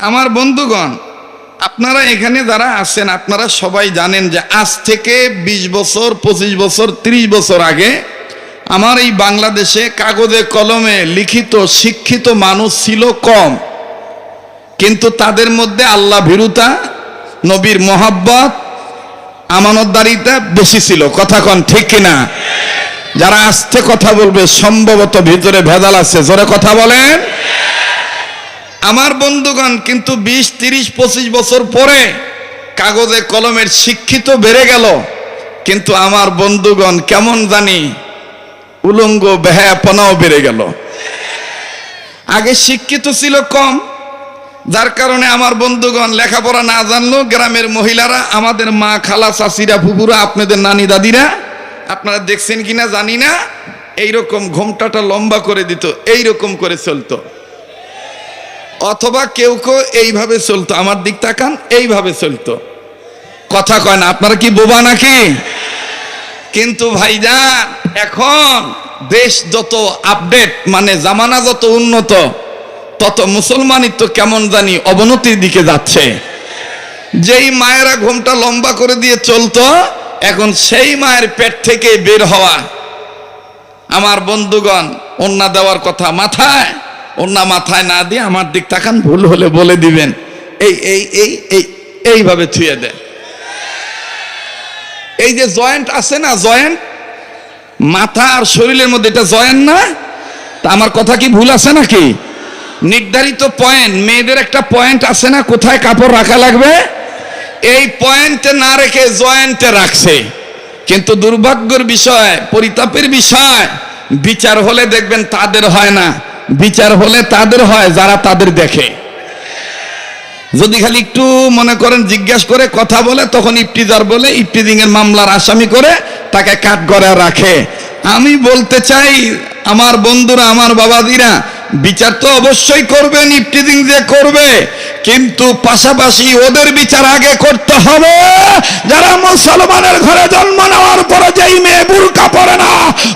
আমার বন্ধুগণ, আপনারা এখানে যারা আছেন, আপনারা সবাই জানেন যে আজ থেকে ২০ বছর ২৫ বছর ৩০ বছর আগে আমার এই বাংলাদেশে কাগজে কলমে লিখিত, শিক্ষিত মানুষ ছিল কম। কিন্তু তাদের মধ্যে আল্লাহ ভীরুতা, নবীর মোহাব্বত, আমানতদারিতা বেশি ছিল। কথা কন ঠিক কিনা? যারা আস্তে কথা বলবে, সম্ভবত ভিতরে ভেজাল আছে। জোরে কথা বলেন। আমার বন্ধুগণ, কিন্তু বিশ, তিরিশ, পঁচিশ বছর পরে কাগজে কলমের শিক্ষিত বেড়ে গেল। কিন্তু আমার বন্ধুগণ, কেমন জানি উলঙ্গ বেহায়াপনাও বেড়ে গেল। আগে শিক্ষিত ছিল কম, যার কারণে আমার বন্ধুগণ লেখাপড়া না জানলো গ্রামের মহিলারা আমাদের মা, খালা চাষিরা ফুপুরা আপনাদের নানি, দাদিরা, আপনারা দেখছেন কিনা জানি না, এইরকম ঘোমটাটা লম্বা করে দিত, এইরকম করে চলতো। অথবা কেউ কেউ এইভাবে চলতো, আমার দিক তাকান, এইভাবে চলতো। কথা কয় না, আপনারা কি বোবা নাকি? কিন্তু ভাইজান, এখন দেশ যত আপডেট মানে জামানা যত উন্নত, তত মুসলমানিত্ব কেমন জানি অবনতির দিকে যাচ্ছে। যেই মায়েরা ঘুমটা লম্বা করে দিয়ে চলতো, এখন সেই মায়ের পেট থেকে বের হওয়া। আমার বন্ধুগণ অন্যা দেওয়ার কথা মাথায়? অন্যা মাথায় না দিয়ে আমার দিক তাকান, ভুল হলে বলে দিবেন। এই এই এই এই, এইভাবে থুয়ে দেয় এই যে জয়েন্ট আছে না, জয়েন্ট? মাথা আর শরীরের মধ্যে এটা জয়েন্ট না? তা আমার কথা কি ভুল আছে নাকি? নির্ধারিত পয়েন্ট, মেয়েদের একটা পয়েন্ট আছে না, কোথায় কাপড় রাখা লাগবে? এই পয়েন্টে না রেখে জয়েন্টে রাখছে। কিন্তু দুর্ভাগ্যের বিষয়, পরিতাপের বিষয়, বিচার হলে দেখবেন তাদের হয় না। বিচার হলে তাদের হয়, যারা তাদের দেখে। যদি খালি একটু মনে করেন, জিজ্ঞেস করে, কথা বলে, তখন ইফতিজার বলে ইফতিজিং এর মামলার আসামি করে তাকে কাঠ করে রাখে। আমি বলতে চাই, আমার বন্ধুরা, আমার বাবাদিরা বিচার তো অবশ্যই করবেন ইফটিজিং যে করবে কিন্তু পাশাপাশি ওদের বিচার আগে করতে হবে যারা মুসলমানের ঘরে জন্ম নেওয়ার পরে যেই মেয়ে বুরকা পরে না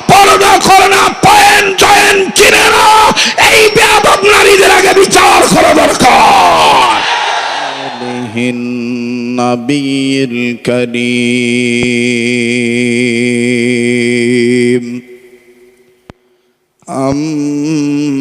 পরদা করে না পয়েন্ট জয়েন্ট কিনে না এই ব্যাপক নারীদের আগে বিচার করা দরকার آله النبي الكريم أما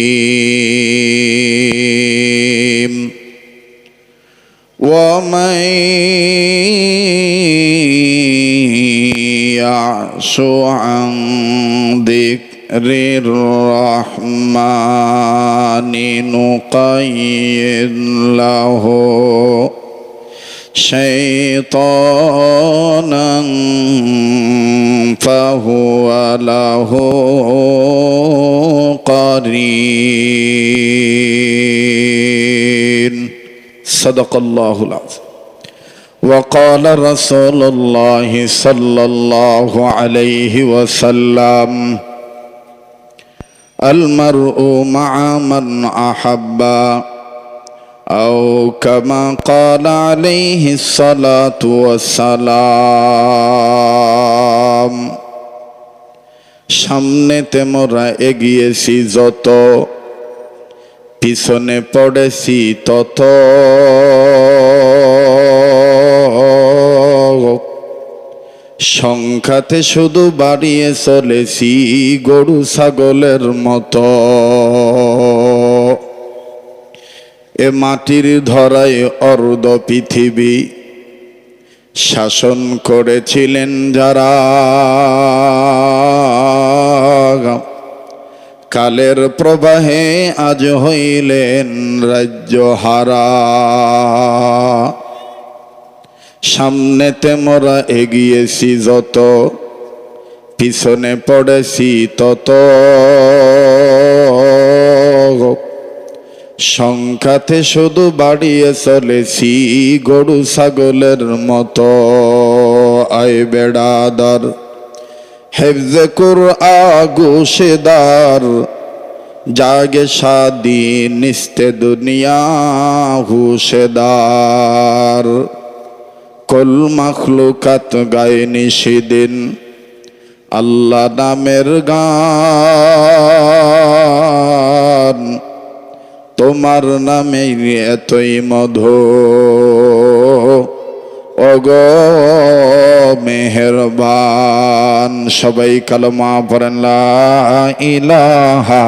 عن ذكر الرحمن نقيد له شيطانا فهو له قرين صدق الله العظيم وقال رسول الله صلى الله عليه وسلم المرء مع من أحبّ أو كما قال عليه الصلاة والسلام সামনেতে মোরা এগিয়েছি যত পিছনে পড়েছি তত সংখ্যাতে শুধু বাড়িয়ে চলেছি গরু ছাগলের মতো। এ মাটির ধরায় অর্ধ পৃথিবী শাসন করেছিলেন যারা। কালের প্রবাহে আজ হইলেন রাজ্য হারা। সামনেতে মোরা এগিয়েছি যত, পিছনে পড়েছি তত। সংখ্যাতে শুধু বাড়িয়ে চলেছি গরু ছাগলের মতো। আয় বেড়াদার, হেফজে আগুশেদার জাগে শাদি নিস্তে দুনিয়া হুশেদার কল মাখলুকাত গায়নি সেদিন। আল্লাহ নামের গান, তোমার নামে এতই মধু অগ মেহরবান, সবাই কালমা পড়েন ইলাহা।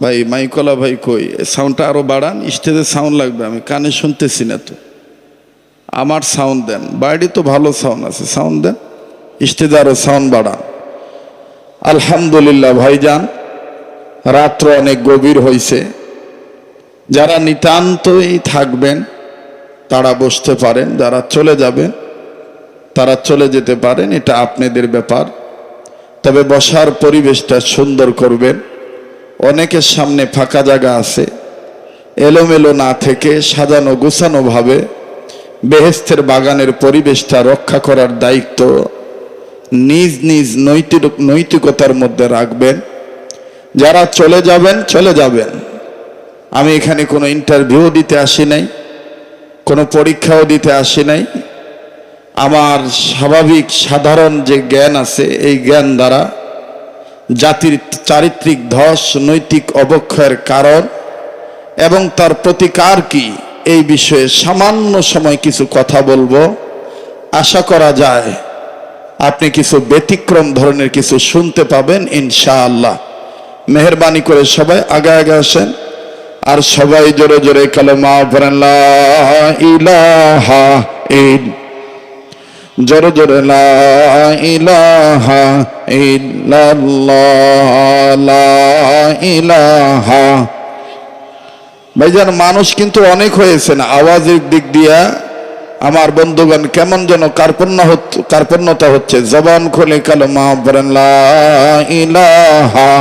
ভাই মাইকলা ভাই কই? সাউন্ডটা আরও বাড়ান, স্টেজে সাউন্ড লাগবে, আমি কানে শুনতেছি না তো। আমার সাউন্ড দেন। বাইরে তো ভালো সাউন্ড আছে। সাউন্ড দেন? আরও সাউন্ড বাড়ান। আলহামদুলিল্লাহ ভাইজান, রাত্র অনেক গভীর হয়েছে যারা নিতান্তই থাকবেন, তারা বসতে পারেন। যারা চলে যাবেন, তারা চলে যেতে পারেন। এটা আপনাদের ব্যাপার। তবে বসার পরিবেশটা সুন্দর করবেন। অনেকের সামনে ফাঁকা জায়গা আছে। এলোমেলো না থেকে সাজানো গোছানোভাবে বেহেস্তের বাগানের পরিবেশটা রক্ষা করার দায়িত্ব নিজ নিজ নৈতিক, নৈতিকতার মধ্যে রাখবেন। যারা চলে যাবেন চলে যাবেন। আমি এখানে কোনো ইন্টারভিউ দিতে আসি নাই, কোনো পরীক্ষাও দিতে আসি নাই। আমার স্বাভাবিক, সাধারণ যে জ্ঞান আছে, এই জ্ঞান দ্বারা জাতির চারিত্রিক ধস, নৈতিক অবক্ষয়ের কারণ এবং তার প্রতিকার কি? এই বিষয়ে সামান্য সময় কিছু কথা বলব। আশা করা যায় আপনি কিছু ব্যতিক্রম ধরনের কিছু শুনতে পাবেন, ইনশাআল্লাহ। মেহরবানি করে সবাই আগে আগে আসেন। আর সবাই জোরে জোরে কালেমা ইলাহা ইল, জোরে জোরে, লা ইলাহা লা ইলাহা ভাইজান, মানুষ কিন্তু অনেক হয়েছে না? আওয়াজের দিক দিয়া আমার বন্ধুগণ কেমন যেন কার্পণ্য কার্পণ্যতা হচ্ছে। জবান খুলে কালেমা পড়েন লা ইলাহা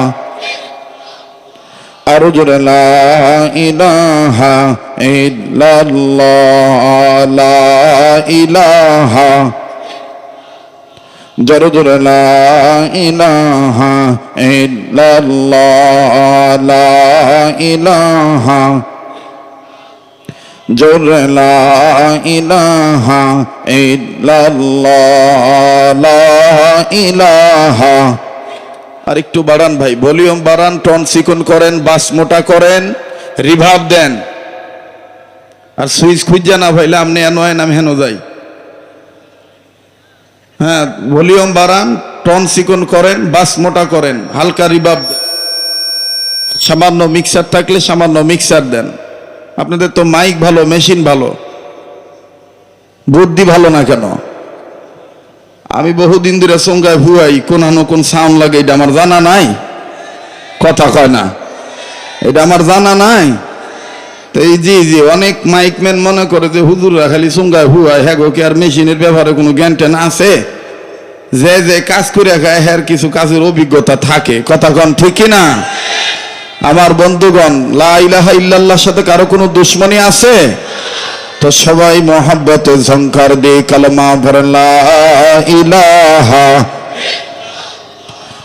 আরও জোরে, লা ইলাহা লা ইলাহা জোরে লা জোরে লা লা আর একটু বাড়ান ভাই, ভলিউম বাড়ান, টন চিকন করেন, বাস মোটা করেন রিভাব দেন। আর সুইচ খুঁজা না ভাইলে আপনি এন আমি হেন যাই। হ্যাঁ ভলিউম বাড়ান, টন চিকন করেন, বাস মোটা করেন, হালকা রিবাব সামান্য মিক্সার থাকলে সামান্য মিক্সার দেন। আপনাদের তো মাইক ভালো, মেশিন ভালো। বুদ্ধি ভালো না কেন? আমি বহুদিন ধরে সঙ্গায় ভুয়াই কোন কোন সাউন্ড লাগে, এটা আমার জানা নাই? কথা কয় না। এটা আমার জানা নাই? তো এই জি জি অনেক মাইকম্যান মনে করে যে, হুজুররা খালি সঙ্গায় ভুয়াই হ্যাঁ গো কি আর মেশিনের ব্যাপারে কোনো জ্ঞান ট্যান আছে? যে যে কাজ করে খায়, হ্যার কিছু কাজের অভিজ্ঞতা থাকে। কথা কন, ঠিক না আমার বন্ধুগণ, লা ইলাহা ইল্লাল্লাহর সাথে কারও কোনো দুশ্মনী আছে? তো সবাই মোহাব্বতে ঝঙ্কার দিয়ে কালমা ভরেন, লা ইলাহা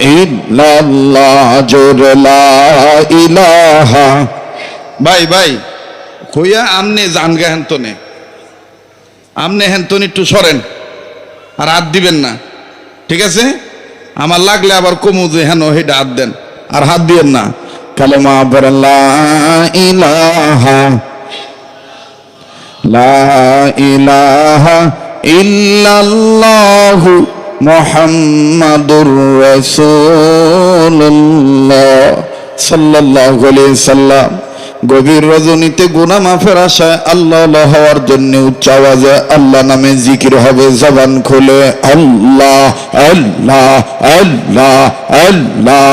ইল্লাল্লাহ জোরে লা ইলাহা। ভাই ভাই কইয়া আমনে জান গাহেন তো আমনে হেন তো একটু সরেন আর হাত দিবেন না। ঠিক আছে? আমার লাগলে আবার কমু যে হেন হেটা হাত দেন আর হাত দিবেন না। কালেমা বলেন লা ইলাহা। লা ইলাহা ইল্লাল্লাহু মুহাম্মাদুর রাসূলুল্লাহ সাল্লাল্লাহু আলাইহি সাল্লাম। গভীর রজনীতে গুনা মাফের আশায় আল্লাহ হওয়ার জন্য উচ্চ আওয়াজে আল্লাহ নামে জিকির হবে, জবান খুলে আল্লাহ আল্লাহ আল্লাহ আল্লাহ।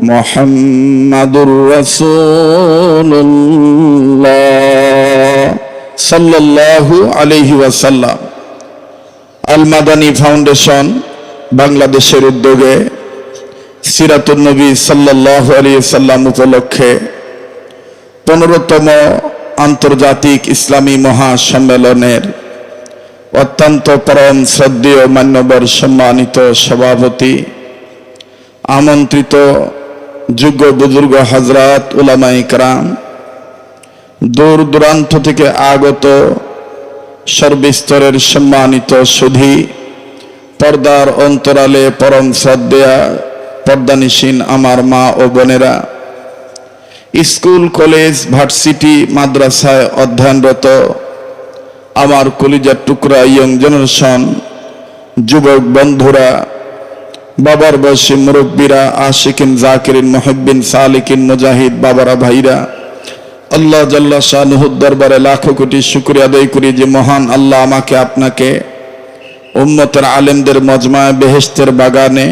মোহাম্মদুর রসুল্লাহ সাল্লাল্লাহু আলহি ওয়াসাল্লাম। আল মাদানী ফাউন্ডেশন বাংলাদেশের উদ্যোগে সিরাতুলনবী সাল্লাহ আলী সাল্লাম উপলক্ষে পনেরোতম আন্তর্জাতিক ইসলামী মহাসম্মেলনের অত্যন্ত পরম শ্রদ্ধেয় মান্যবর সম্মানিত সভাপতি, আমন্ত্রিত যোগ্য বুজুর্গ হজরত উলামাই কারাম দূর দূরান্ত থেকে আগত সর্বস্তরের সম্মানিত সুধি, পর্দার অন্তরালে পরম শ্রদ্ধেয়া, পর্দানিসীন আমার মা ও বোনেরা, স্কুল, কলেজ, ভার্সিটি, মাদ্রাসায় অধ্যয়নরত আমার কলিজার টুকরা ইয়ং জেনারেশন, যুবক বন্ধুরা বাবার বয়সী মুরব্বীরা, আশিকিন, জাকিরিন, মহব্বিন, সালিকিন, মুজাহিদ, বাবারা, ভাইরা। আল্লাহ জাল্লা শাহনুহুদ দরবারে লাখো কোটি শুক্রিয়া আদায় করি যে মহান আল্লাহ আমাকে আপনাকে উম্মতের আলেমদের মজমায় বেহেস্তের বাগানে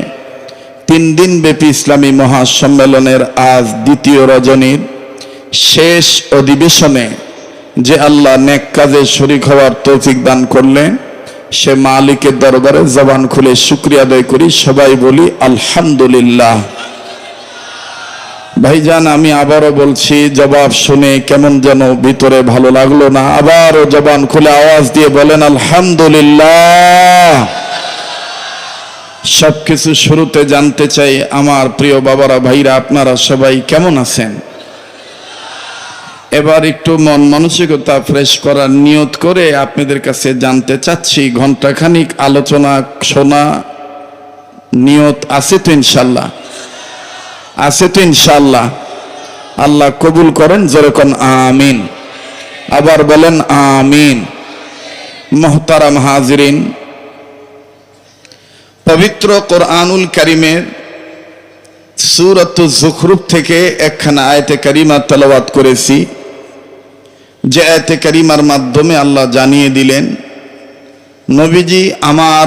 তিন দিন ব্যাপী ইসলামী মহাসম্মেলনের আজ দ্বিতীয় রজনীর শেষ অধিবেশনে যে আল্লাহ নেক কাজে শরিক হওয়ার তৌফিক দান করলেন সে মালিকের দরবারে জবান খুলে শুক্রিয়া আদায় করি, সবাই বলি আলহামদুলিল্লাহ। ভাইজান, আমি আবারও বলছি, জবাব শুনে কেমন যেন ভিতরে ভালো লাগল না। আবারও জবান খুলে আওয়াজ দিয়ে বলেন, আলহামদুলিল্লাহ। সবকিছু শুরুতে জানতে চাই, আমার প্রিয় বাবারা, ভাইরা, আপনারা সবাই কেমন আছেন? এবার একটু মন মানসিকতা ফ্রেশ করার নিয়ত করে আপনাদের কাছে জানতে চাচ্ছি ঘন্টাখানিক আলোচনা, শোনা নিয়ত আছে তো ইনশাল্লাহ? আছে তো ইনশাল্লাহ। আল্লাহ কবুল করেন, যেরকম আমিন। আবার বলেন, আমিন। মোহতারাম হাজরিন। পবিত্র কোরআনুল করিমের সুরত জুখরুফ থেকে একখানা আয়তে করিমা তেলাওয়াত করেছি। যে এতে করিমার মাধ্যমে আল্লাহ জানিয়ে দিলেন, নবীজি আমার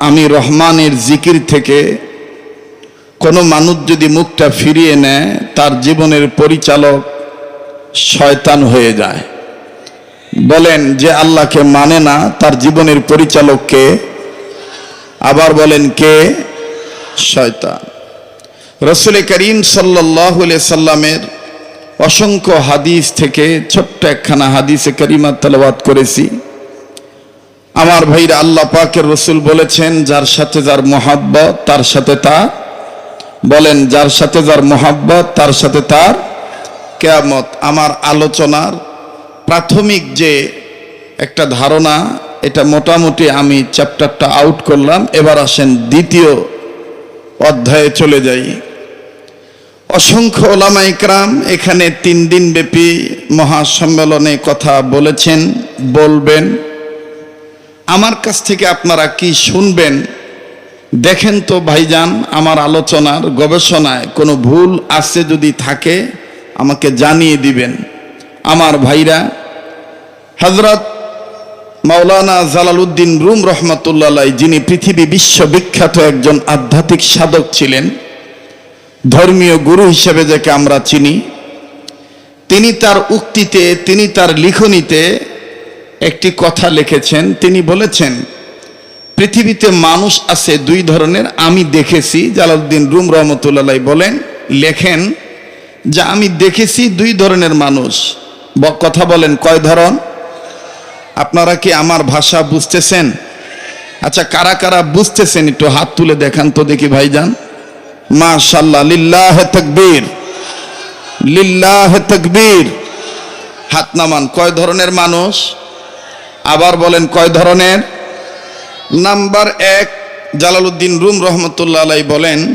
আমি রহমানের জিকির থেকে কোনো মানুষ যদি মুখটা ফিরিয়ে নেয়, তার জীবনের পরিচালক শয়তান হয়ে যায়। বলেন যে আল্লাহকে মানে না, তার জীবনের পরিচালককে আবার বলেন কে? শয়তান। রসুল করিম সাল্লাহ সাল্লামের অসংখ্য হাদিস থেকে ছোট্ট একখানা হাদিসে করিমা তেলাবাদ করেছি। আমার ভাইরা আল্লাহ পাকের রসুল বলেছেন, যার সাথে যার মোহাব্বত, তার সাথে তার বলেন, যার সাথে যার মোহাব্বত, তার সাথে তার কেয়ামত। আমার আলোচনার প্রাথমিক যে একটা ধারণা, এটা মোটামুটি আমি চ্যাপ্টারটা আউট করলাম। এবার আসেন দ্বিতীয় অধ্যায়ে চলে যাই। অসংখ্য ওলামা ইকরাম এখানে তিন দিন ব্যাপী মহাসম্মেলনে কথা বলেছেন, বলবেন। আমার কাছ থেকে আপনারা কি শুনবেন? দেখেন তো ভাইজান, আমার আলোচনার, গবেষণায় কোনো ভুল আছে যদি থাকে, আমাকে জানিয়ে দিবেন। আমার ভাইরা হজরত মাওলানা জালালউদ্দিন রুম রহমতুল্লাহ যিনি পৃথিবী বিশ্ববিখ্যাত একজন আধ্যাত্মিক সাধক ছিলেন ধর্মীয় গুরু হিসেবে যাকে আমরা চিনি, তিনি তার উক্তিতে, তিনি তার লিখনিতে একটি কথা লিখেছেন। তিনি বলেছেন, পৃথিবীতে মানুষ আছে দুই ধরনের, আমি দেখেছি। জালালউদ্দিন রুম রহমতুল্লাহ বলেন, লেখেন, যে আমি দেখেছি দুই ধরনের মানুষ। কথা বলেন, কয় ধরন? আপনারা কি আমার ভাষা বুঝতেছেন? আচ্ছা কারা কারা বুঝতেছেন? একটু হাত তুলে দেখান তো দেখি ভাইজান। মাশাল্লাহ লিল্লাহ তকবীর লিল্লাহ তকবীর। হাত নামান, কয় ধরনের মানুষ? আবার বলেন, কয় ধরনের? নাম্বার এক, জালালউদ্দিন রুম রহমতুল্লাহ আলাই বলেন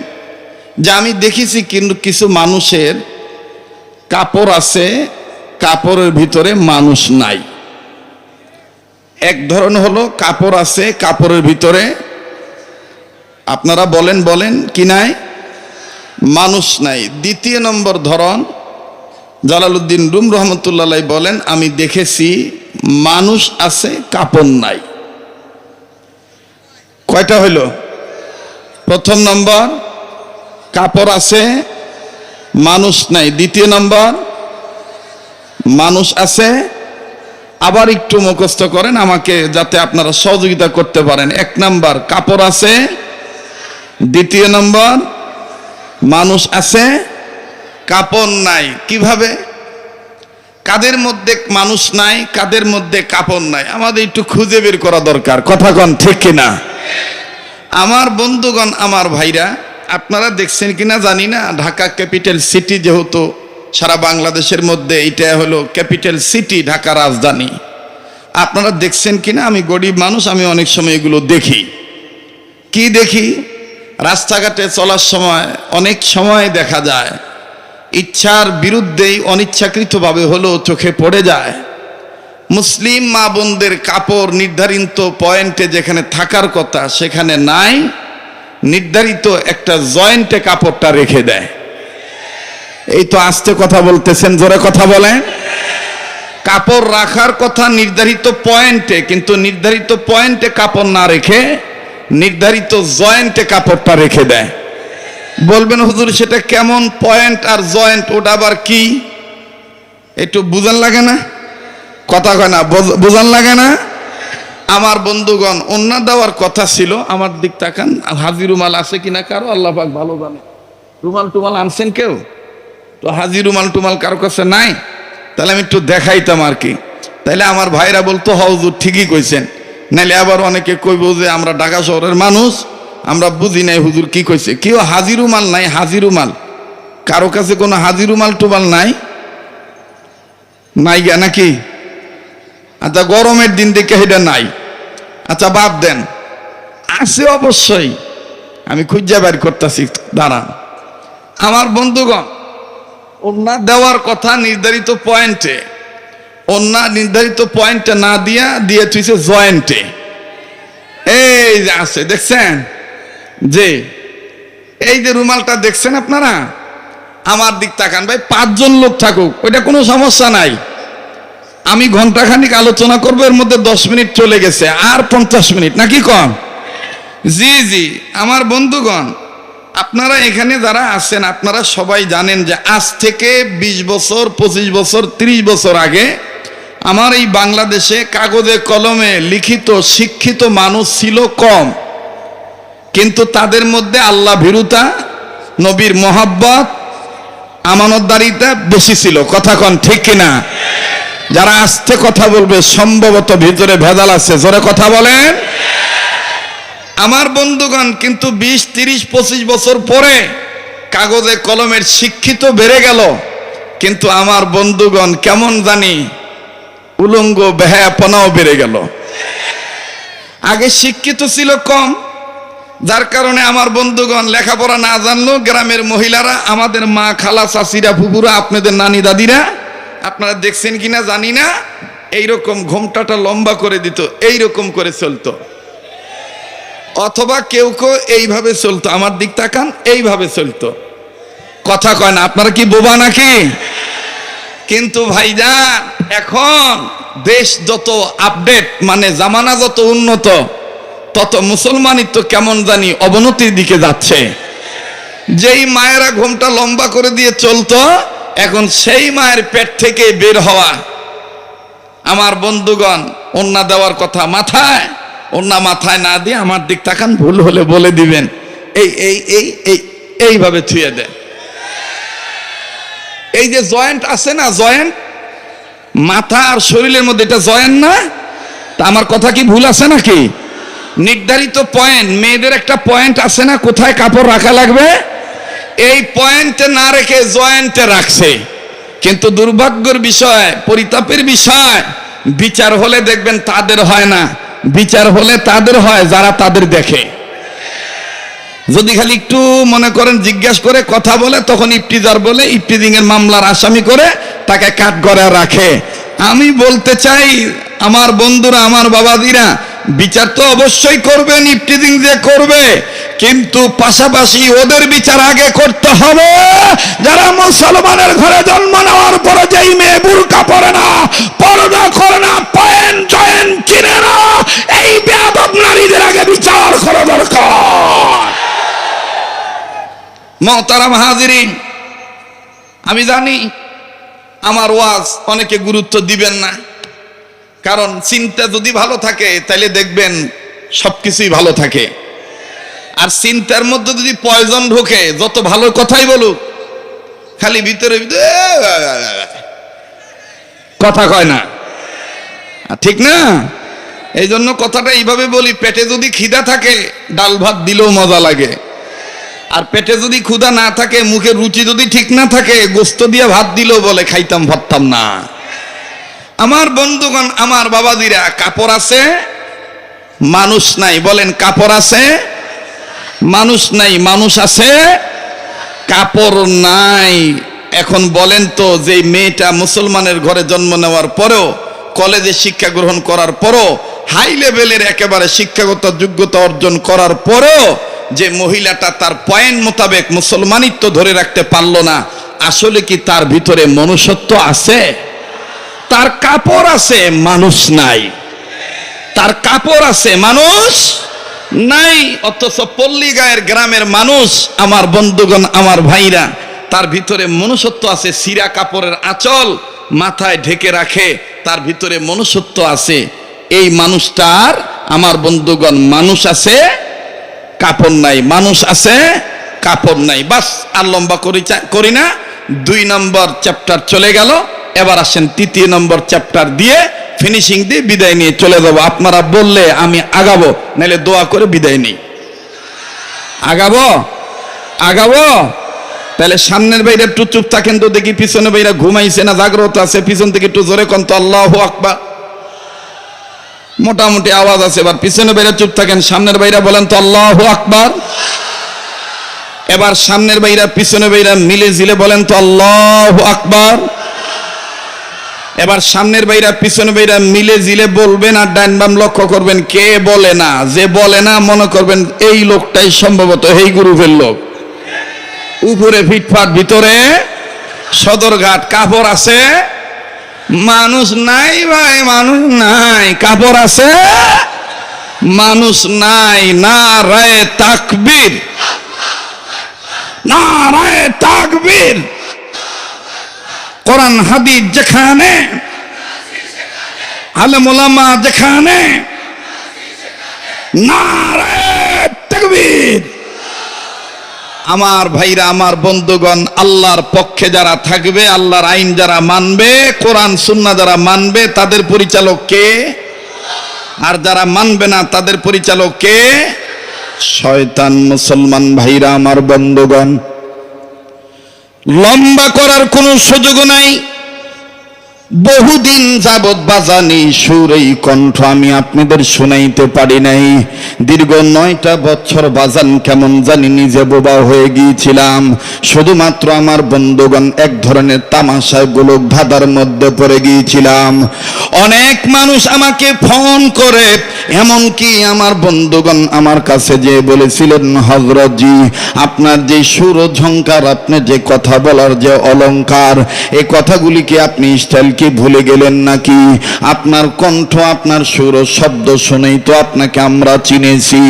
যে, আমি দেখেছি কিন্তু কিছু মানুষের কাপড় আছে, কাপড়ের ভিতরে মানুষ নাই। এক ধরন হলো, কাপড় আছে, কাপড়ের ভিতরে, আপনারা বলেন বলেন, কি নাই? মানুষ নাই। দ্বিতীয় নম্বর ধরন, জালালউদ্দিন রুম রহমতুল্লাহ বলেন, আমি দেখেছি মানুষ আছে কাপড় নাই। কয়টা হইল? প্রথম নম্বর, কাপড় আছে, মানুষ নাই। দ্বিতীয় নম্বর, মানুষ আছে, আবার একটু মুখস্থ করেন আমাকে যাতে আপনারা সহযোগিতা করতে পারেন। এক নাম্বার, কাপড় আছে। দ্বিতীয় নম্বর মানুষ আছে কাপড় নাই। কীভাবে? কাদের মধ্যে মানুষ নাই, কাদের মধ্যে কাপড় নাই? আমাদের একটু খুঁজে বের করা দরকার। কথা ঠিক কিনা? আমার বন্ধুগণ, আমার ভাইরা, আপনারা দেখছেন কিনা জানি না, ঢাকা ক্যাপিটাল সিটি যেহেতু সারা বাংলাদেশের মধ্যে এটা হলো ক্যাপিটাল সিটি ঢাকা রাজধানী। আপনারা দেখছেন কিনা, আমি গরিব মানুষ, আমি অনেক সময় এগুলো দেখি। কি দেখি? রাস্তাঘাটে চলার সময় অনেক সময় দেখা যায়, ইচ্ছার বিরুদ্ধেই অনিচ্ছাকৃতভাবে হলেও চোখে পড়ে যায়। মুসলিম মা বোনদের কাপড় নির্ধারিত পয়েন্টে যেখানে থাকার কথা, সেখানে নাই, নির্ধারিত একটা জয়েন্টে কাপড়টা রেখে দেয়। এই তো আস্তে কথা বলতেছেন, জোরে কথা বলেন। কাপড় রাখার কথা নির্ধারিত পয়েন্টে, কিন্তু নির্ধারিত পয়েন্টে কাপড় না রেখে নির্ধারিত জয়েন্টে কাপড়টা রেখে দেয়। বলবেন, হুজুর, সেটা কেমন পয়েন্ট আর জয়েন্ট? ওটা আবার কি? একটু বুঝান লাগে না? কথা কয় না, বোঝ- বুঝান লাগে না? আমার বন্ধুগণ অন্য দেওয়ার কথা ছিল, আমার দিক তাকান হাজি রুমাল আছে কিনা কারও? আল্লাহ পাক ভালো জানে। রুমাল টুমাল আনছেন কেউ? তো হাজি রুমাল টুমাল কারও কাছে নাই? তাহলে আমি একটু দেখাইতাম আর কি। তাহলে আমার ভাইরা বলতো হজুর, ঠিকই কইছেন। নাইলে আবার অনেকে কইব যে আমরা ঢাকা শহরের মানুষ, আমরা বুঝি নাই হুজুর কি কইছে। কেউ হাজি মাল নাই হাজি মাল। কারও কাছে কোনো হাজি মাল টুমাল নাই? নাই গা নাকি? আচ্ছা গরমের দিন দেখে এটা নাই। আচ্ছা বাদ দেন। আছে অবশ্যই। আমি খুঁজে বের করতেছি, দাঁড়ান। আমার বন্ধুগণ ওনা দেওয়ার কথা নির্ধারিত পয়েন্টে ওনা নির্ধারিত পয়েন্টে না দিয়া দিয়ে তুইছে জয়েন্টে। এই যে আছে, দেখছেন? যে এই যে রুমালটা দেখছেন আপনারা? আমার দিক তাকান, ভাই, পাঁচজন লোক থাকুক, ওইটা কোনো সমস্যা নাই। আমি ঘন্টাখানিক আলোচনা করব, এর মধ্যে দশ মিনিট চলে গেছে, আর পঞ্চাশ মিনিট, নাকি কম জি জি, আমার বন্ধুগণ, আপনারা এখানে যারা আছেন, আপনারা সবাই জানেন যে আজ থেকে ২০ বছর, পঁচিশ বছর ৩০ বছর আগে আমার এই বাংলাদেশে কাগজে কলমে লিখিত, শিক্ষিত মানুষ ছিল কম। কিন্তু তাদের মধ্যে আল্লাহ ভীরুতা, নবীর মোহাব্বত, আমানতদারিতা বেশি ছিল। কথা কন ঠিক কিনা? যারা আস্তে কথা বলবে, সম্ভবত ভিতরে ভেজাল আছে। জোরে কথা বলেন। আমার বন্ধুগণ, কিন্তু বিশ, তিরিশ, পঁচিশ বছর পরে কাগজে কলমের শিক্ষিত বেড়ে গেল। কিন্তু আমার বন্ধুগণ, কেমন জানি উলঙ্গ বেহায়াপনাও বেড়ে গেল। আগে শিক্ষিত ছিল কম, যার কারণে আমার বন্ধুগণ লেখাপড়া না জানলো, গ্রামের মহিলারা আমাদের মা, খালা চাষিরা ফুপুরা আপনাদের নানি, দাদিরা, আপনারা দেখছেন কিনা জানি না, এইরকম ঘোমটাটা লম্বা করে দিত, এইরকম করে চলতো। অথবা কেউ কেউ এইভাবে চলতো, আমার দিক তাকান, এইভাবে চলতো। কথা কয় না, আপনারা কি বোবা নাকি? কিন্তু ভাইজান এখন দেশ যত আপডেট মানে জামানা যত উন্নত, তত মুসলমানিত্ব কেমন জানি অবনতির দিকে যাচ্ছে। যেই মায়েরা ঘুমটা লম্বা করে দিয়ে চলতো, এখন সেই মায়ের পেট থেকে বের হওয়া। আমার বন্ধুগণ অন্যা দেওয়ার কথা মাথায় অন্যা মাথায় না দিয়ে আমার দিক তাকান ভুল হলে বলে দিবেন। এই এই এই এই, এইভাবে ছুঁয়ে দেয়। এই যে জয়েন্ট আছে না, জয়েন্ট? মাথা আর শরীরের মধ্যে এটা জয়েন্ট না? তা আমার কথা কি ভুল আছে নাকি? নির্ধারিত পয়েন্ট মেয়েদের একটা পয়েন্ট আছে না, কোথায় কাপড় রাখা লাগবে? এই পয়েন্টে না রেখে জয়েন্টে রাখছে। কিন্তু দুর্ভাগ্যের বিষয়, পরিতাপের বিষয়, বিচার হলে দেখবেন তাদের হয় না। বিচার হলে তাদের হয়, যারা তাদের দেখে। যদি খালি একটু মনে করেন, জিজ্ঞাসা করে কথা বলে, তখন ইফটিজার বলে ইফটিজিং এর মামলার আসামি করে তাকে কাঠ করে রাখে। আমি বলতে চাই, আমার বন্ধুরা, আমার বাবাদিরা, বিচার তো অবশ্যই করবেন ইফটিজিং যে করবে। কিন্তু পাশাপাশি ওদের বিচার আগে করতে হবে। যারা মুসলমানের ঘরে জন্ম নেওয়ার পরে যেই মেয়ে বুরকা পরে না, পরদা করে না পয়েন্ট জয়েন্ট কিনে না, এই বেয়াদব নারীদের আগে বিচার করা দরকার। মহতারাম হাজিরিন। আমি জানি আমার ওয়াজ অনেকে গুরুত্ব দিবেন না। কারণ চিন্তা যদি ভালো থাকে তাহলে দেখবেন সবকিছুই ভালো থাকে। আর চিন্তার মধ্যে যদি পয়জন ঢোকে, যত ভালো কথাই বলুক, খালি ভিতরে ভিতরে কথা কয় না। ঠিক না? এই জন্য কথাটা এইভাবে বলি, পেটে যদি খিদা থাকে, ডাল ভাত দিলেও মজা লাগে। আর পেটে যদি ক্ষুধা না থাকে, মুখে রুচি যদি ঠিক না থাকে, গোস্ত দিয়ে ভাত দিলেও বলে, খাইতাম, ভাবতাম না। আমার বন্ধুগণ, আমার বাবাদিরা কাপড় আছে? মানুষ নাই, বলেন, কাপড় আছে? মানুষ নাই, মানুষ আছে? কাপড় নাই। এখন বলেন তো যে মেয়েটা মুসলমানের ঘরে জন্ম নেওয়ার পরেও, কলেজে শিক্ষা গ্রহণ করার পরও, হাই লেভেলের একেবারে শিক্ষাগত যোগ্যতা অর্জন করার পরেও যে মহিলাটা তার পয়েন্ট মোতাবেক মুসলমানিত্ব ধরে রাখতে পারল না, আসলে কি তার ভিতরে মনুষ্যত্ব আছে? তার কাপড় আছে, মানুষ নাই। তার কাপড় আছে, মানুষ নাই। অথচ পল্লী গায়ের গ্রামের মানুষ, আমার বন্ধুগণ, আমার ভাইরা, তার ভিতরে মনুষ্যত্ব আছে, সিরা কাপড়ের আঁচল মাথায় ঢেকে রাখে, তার ভিতরে মনুষ্যত্ব আছে। এই মানুষটার, আমার বন্ধুগণ, মানুষ আছে কাপড় নাই। মানুষ আছে, কাপড় নাই। বাস, আর লম্বা করি করি না। দুই নম্বর চ্যাপ্টার চলে গেল। এবার আসেন তৃতীয় নম্বর চ্যাপ্টার দিয়ে ফিনিশিং দিয়ে বিদায় নিয়ে চলে যাব। আপনারা বললে আমি আগাবো, নাহলে দোয়া করে বিদায় নেই। আগাবো? আগাবো? তাহলে সামনের বাইরে একটু চুপ থাকেন তো দেখি, পিছনে বাইরে ঘুমাইছে না, জাগ্রত আছে, পিছন থেকে একটু জোরে কন তো, আল্লাহ আকবার। মোটামুটি আওয়াজ আছে, এবার পিছনে বাইরে চুপ থাকেন, সামনের বাইরে বলেন তো আল্লাহ আকবার। এবার সামনের বাইরা, পিছনে বাইরা মিলে জিলে বলেন তো আল্লাহ আকবার। এবার সামনের বাইরা, পিছনে বাইরা মিলে জিলে বলবেন আর ডাইন বাম লক্ষ্য করবেন, কে বলে না, যে বলে না, মনে করবেন এই লোকটাই সম্ভবত এই গ্রুপের লোক। উপরে ফিটফাট, ভিতরে সদরঘাট, কাপড় আছে মানুষ নাই ভাই, মানুষ নাই। কাপড় আছে? মানুষ নাই। না রায় তাকবীর। না রায় তাকবীর। কোরআন, হাদিস যেখানে, আলেম ওলামা যেখানে না রায় তাকবীর। আমার ভাইরা, আমার বন্ধুগণ, আল্লাহর পক্ষে যারা থাকবে, আল্লাহর আইন যারা মানবে, কোরআন সুন্না যারা মানবে, তাদের পরিচালক কে? আর যারা মানবে না, তাদের পরিচালক কে? শয়তান মুসলমান ভাইরা, আমার বন্ধুগণ। লম্বা করার কোনো সুযোগ নাই। বহুদিন যাবৎ বাজানি সুর এই কণ্ঠ আমি আপনাদের শুনাইতে পারি নাই। দীর্ঘ নয়টা বছর বাজান কেমন জানি নিজে বোবা হয়ে গিয়েছিলাম। শুধুমাত্র আমার বন্ধুগণ এক ধরনের তামাশায় গোলক ধাঁধার মধ্যে পড়ে গিয়েছিলাম। অনেক মানুষ আমাকে ফোন করে, এমনকি আমার বন্ধুগণ আমার কাছে যে বলেছিলেন হজরতজি আপনার যে সুর ঝঙ্কার আপনি যে কথা বলার যে অলঙ্কার এই কথাগুলিকে আপনি স্টাইল কি ভুলে গেলেন নাকি? আপনার কণ্ঠ, আপনার সুর, শব্দ শুনেই তো আপনাকে আমরা চিনেছি।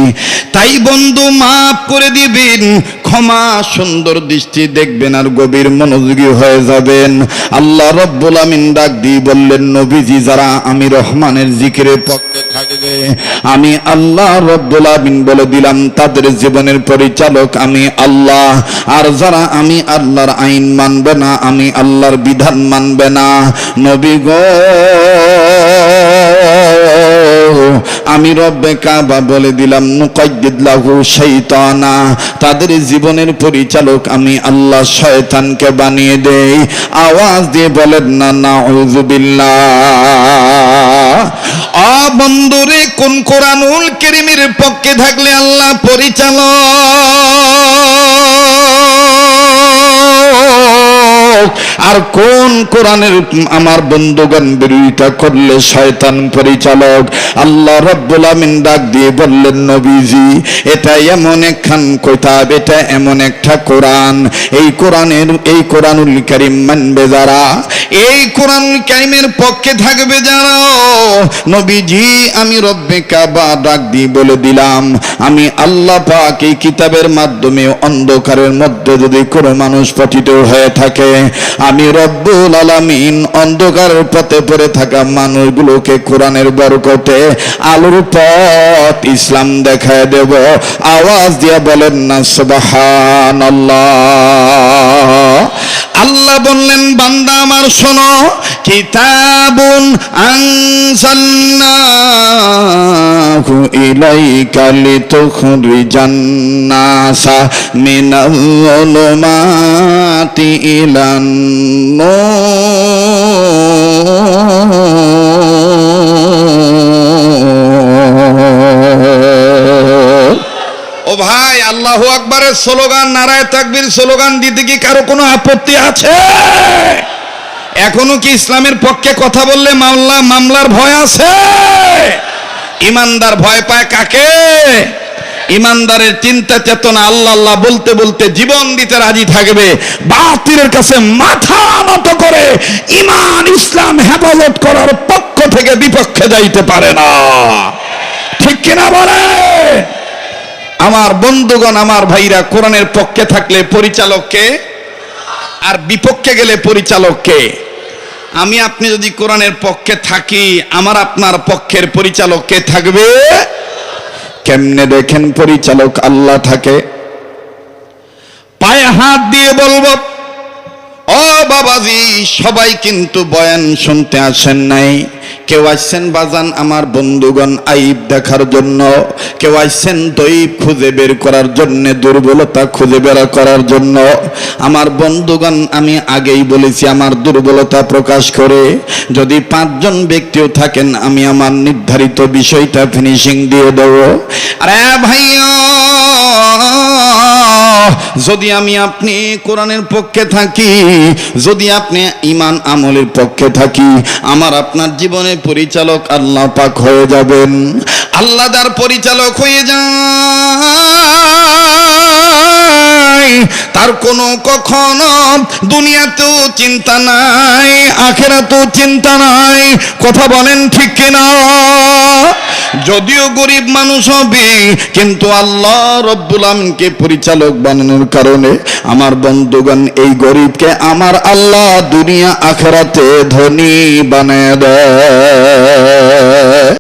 তাই বন্ধু, মাফ করে দিবেন। ক্ষমা সুন্দর দৃষ্টি দেখবেন আর গভীর মনোযোগী হয়ে যাবেন। আল্লাহ রব্বুল আমিন ডাক দিয়ে বললেন, নবীজি, যারা আমি রহমানের জিকিরের পক্ষে থাকবে, আমি আল্লাহ রব্বুল আমিন বলে দিলাম, তাদের জীবনের পরিচালক আমি আল্লাহ। আর যারা আমি আল্লাহর আইন মানবে না, আমি আল্লাহর বিধান মানবে না। নবী গো। আমি রব্বে কাবা বলে দিলাম নুকাইয়িদ লাহু শাইতানা। তাদের জীবনের পরিচালক আমি আল্লাহ, শয়তানকে বানিয়ে দেই। আওয়াজ দিয়ে বলেন, না নাউযুবিল্লাহ আ বন্ধুরে, কোন কোরআনুল কারীমের পক্ষে থাকলে আল্লাহ পরিচালক? আর কোন কোরআনের আমার বন্ধুগণ বিরোধিতা করলে শয়তান পরিচালক? আল্লাহ রব্বুল আমিন ডাক দিয়ে বললেন, নবীজি, এটা এমন একখান কিতাব, এটা এমন একটা কোরআন। এই কোরআনের, এই কোরআনুল কারীম মানবে যারা? এই কোরআনুল কারীমের পক্ষে থাকবে যারা? নবীজি, আমি রব্বে কাবা ডাক দিয়ে বলে দিলাম, আমি আল্লাহ পাক এই কিতাবের মাধ্যমে অন্ধকারের মধ্যে যদি কোনো মানুষ পতিত হয়ে থাকে আমি রব্বুল আলামিন অন্ধকার পথে পড়ে থাকা মানুষগুলোকে কোরআনের বরকতে আলোর পথ ইসলাম দেখায় দেব। আওয়াজ দিয়ে বলেন না, সুবহানাল্লাহ। আল্লাহ বললেন, বান্দা আমার শোনো, কিতাবুন আনসালনাহু ইলাইকা লিতুখরিজান নাসা মিনাল যুলুমাতি ইলান ও ভাই, আল্লাহু আকবরের স্লোগান, নারায় তাকবীর স্লোগান দিতে কি কারও কোনো আপত্তি আছে? এখনও কি ইসলামের পক্ষে কথা বললে মামলা মামলার ভয় আছে? ইমানদার ভয় পায় কাকে? ইমানদারের চিন্তা চেতনা আল্লাহ আল্লাহ বলতে বলতে জীবন দিতে রাজি থাকবে, বাতিলের কাছে মাথা নত করে ইমান, ইসলাম হেফাজত করার পক্ষ থেকে বিপক্ষে যাইতে পারে না। ঠিক কিনা বলে? আমার বন্ধুগণ, আমার ভাইরা, কোরআনের পক্ষে থাকলে পরিচালককে আর বিপক্ষে গেলে পরিচালককে আমি, আপনি যদি কোরআনের পক্ষে থাকি, আমার আপনার পক্ষের পরিচালক কে থাকবে? কেমনে দেখেন পরিচালক আল্লাহ থাকে? পায়ে হাত দিয়ে বলব ও বাবাজি, সবাই কিন্তু বয়ান শুনতে আসেন নাই। কেউ আসছেন বাজান, আমার বন্ধুগণ আইব দেখার জন্য। কেউ আসছেন দৈব খুঁজে বের করার জন্য, দুর্বলতা খুঁজে বের করার জন্য। আমার বন্ধুগণ, আমি আগেই বলেছি, আমার দুর্বলতা প্রকাশ করে, যদি পাঁচজন ব্যক্তিও থাকেন, আমি আমার নির্ধারিত বিষয়টা ফিনিশিং দিয়ে দেবো। আরে ভাইয়া! যদি আমি আপনি কোরআনের পক্ষে থাকি, যদি আপনি ইমান আমলের পক্ষে থাকি, আমার আপনার জীবনের পরিচালক আল্লাহ পাক হয়ে যাবেন। আল্লাহ তার পরিচালক হয়ে যায় তার কোনো কখনো দুনিয়াতেও চিন্তা নাই, আখেরাতেও চিন্তা নাই। কথা বলেন ঠিক কিনা? যদিও গরিব মানুষ হবে, কিন্তু আল্লাহ রব্বুল আমিনকে পরিচালক বানানোর কারণে আমার বন্ধুগণ এই গরিবকে আমার আল্লাহ দুনিয়া, আখেরাতে ধনী বানায় দেয়।